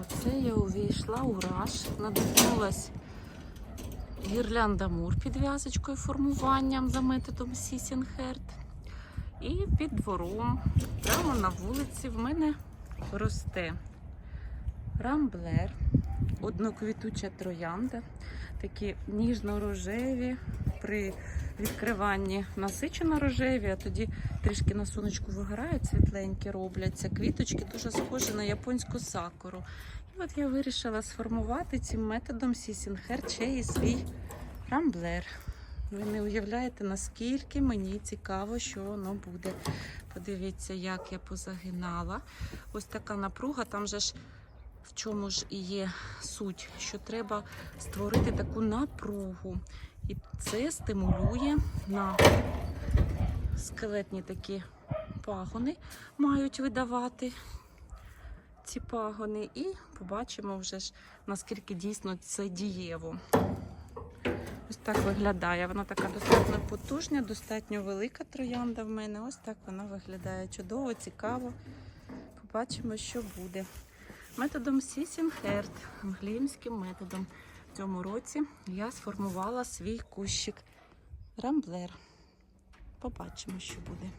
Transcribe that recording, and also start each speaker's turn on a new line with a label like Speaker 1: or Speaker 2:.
Speaker 1: А це я увійшла у раш, надихнулась гірлянда мур підв'язочкою формуванням за методом Сісінхерт. І під двором, прямо на вулиці, в мене росте рамблер, одноквітуча троянда, такі ніжно-рожеві при відкриванні насичено рожеві, а тоді трішки на сонечку вигорають, світленькі робляться. Квіточки дуже схожі на японську сакуру. І от я вирішила сформувати цим методом Сісінхер ще свій рамблер. Ви не уявляєте, наскільки мені цікаво, що воно буде. Подивіться, як я позагинала. Ось така напруга, там же ж в чому ж і є суть, що треба створити таку напругу. І це стимулює на скелетні такі пагони мають видавати ці пагони. І побачимо вже ж, наскільки дійсно це дієво. Ось так виглядає. Вона така достатньо потужна, достатньо велика троянда в мене. Ось так вона виглядає чудово, цікаво. Побачимо, що буде. Методом Сісінхерт, англійським методом. В цьому році я сформувала свій кущик рамблер. Побачимо, що буде.